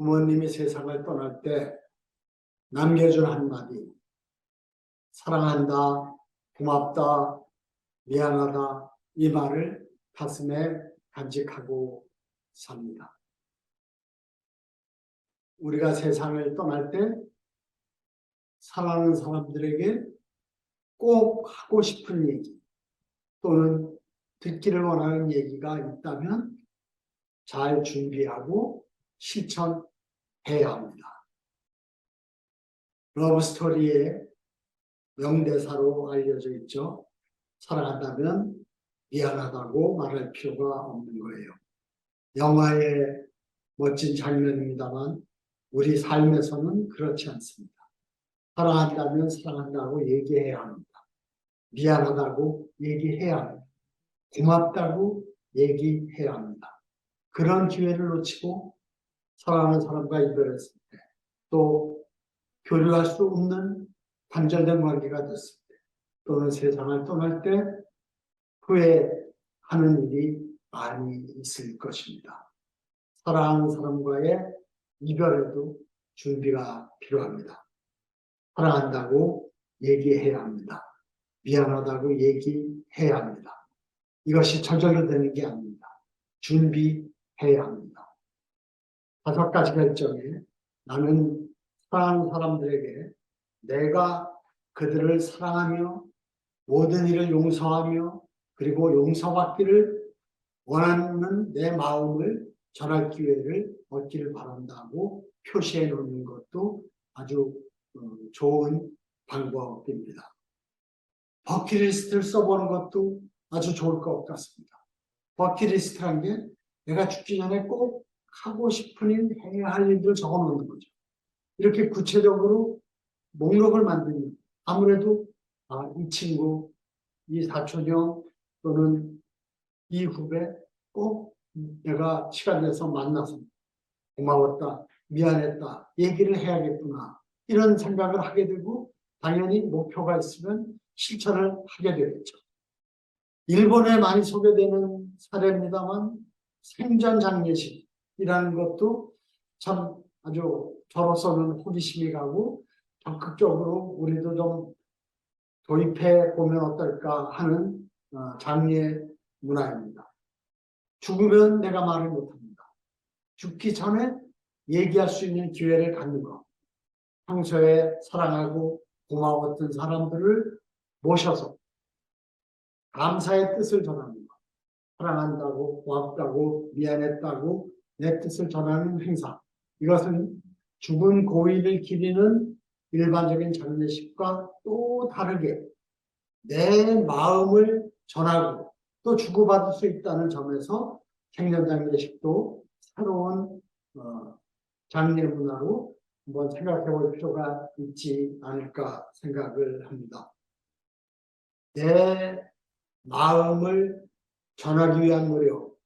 부모님이 세상을 떠날 때 남겨준 한마디. 사랑한다, 고맙다, 미안하다. 이 말을 가슴에 간직하고 삽니다. 우리가 세상을 떠날 때 사랑하는 사람들에게 꼭 하고 싶은 얘기 또는 듣기를 원하는 얘기가 있다면 잘 준비하고 실천 해야 합니다. 러브 스토리의 명대사로 알려져 있죠. 사랑한다면 미안하다고 말할 필요가 없는 거예요. 영화의 멋진 장면입니다만 우리 삶에서는 그렇지 않습니다. 사랑한다면 사랑한다고 얘기해야 합니다. 미안하다고 얘기해야 합니다. 고맙다고 얘기해야 합니다. 그런 기회를 놓치고 사랑하는 사람과 이별했을 때, 또 교류할 수 없는 단절된 관계가 됐을 때, 또는 세상을 떠날 때 후회하는 일이 많이 있을 것입니다. 사랑하는 사람과의 이별에도 준비가 필요합니다. 사랑한다고 얘기해야 합니다. 미안하다고 얘기해야 합니다. 이것이 저절로 되는 게 아닙니다. 준비해야 합니다. 다섯 가지 결정에 나는 사랑하는 사람들에게 내가 그들을 사랑하며 모든 일을 용서하며 그리고 용서받기를 원하는 내 마음을 전할 기회를 얻기를 바란다고 표시해 놓는 것도 아주 어, 좋은 방법입니다. 버킷리스트를 써보는 것도 아주 좋을 것 같습니다. 버킷리스트란 게 내가 죽기 전에 꼭 하고 싶은 일, 해야 할 일들 적어 놓는 거죠. 이렇게 구체적으로 목록을 만드는 아무래도 아, 이 친구, 이 사촌형 또는 이 후배 꼭 내가 시간 내서 만나서 고마웠다, 미안했다, 얘기를 해야겠구나 이런 생각을 하게 되고 당연히 목표가 있으면 실천을 하게 되겠죠. 일본에 많이 소개되는 사례입니다만 생전 장례식 이라는 것도 참 아주 저로서는 호기심이 가고 적극적으로 우리도 좀 도입해 보면 어떨까 하는 어, 장례 문화입니다. 죽으면 내가 말을 못합니다. 죽기 전에 얘기할 수 있는 기회를 갖는 것. 평소에 사랑하고 고마웠던 사람들을 모셔서 감사의 뜻을 것. 사랑한다고, 고맙다고, 미안했다고 내 뜻을 전하는 행사. 이것은 죽은 고인을 기리는 일반적인 장례식과 또 다르게 내 마음을 전하고 또 주고받을 수 있다는 점에서 생년장례식도 새로운 어, 장례 문화로 한번 생각해 볼 필요가 있지 않을까 생각을 합니다. 내 마음을 전하기 위한 노력,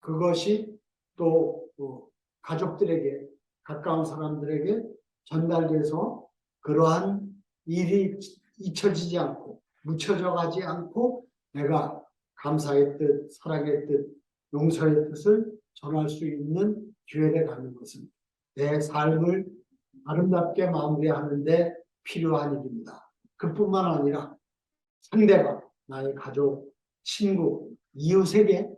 그것이 또 어, 가족들에게, 가까운 사람들에게 전달돼서 그러한 일이 잊혀지지 않고 묻혀져 가지 않고 내가 감사의 뜻, 사랑의 뜻, 용서의 뜻을 전할 수 있는 기회를 갖는 것은 내 삶을 아름답게 마무리하는 데 필요한 일입니다. 그뿐만 아니라 상대방, 나의 가족, 친구, 이웃에게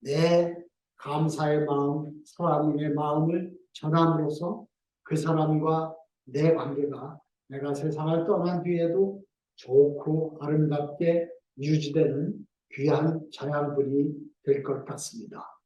내 감사의 마음, 사랑의 마음을 전함으로써 그 사람과 내 관계가 내가 세상을 떠난 뒤에도 좋고 아름답게 유지되는 귀한 자양분이 될 것 같습니다.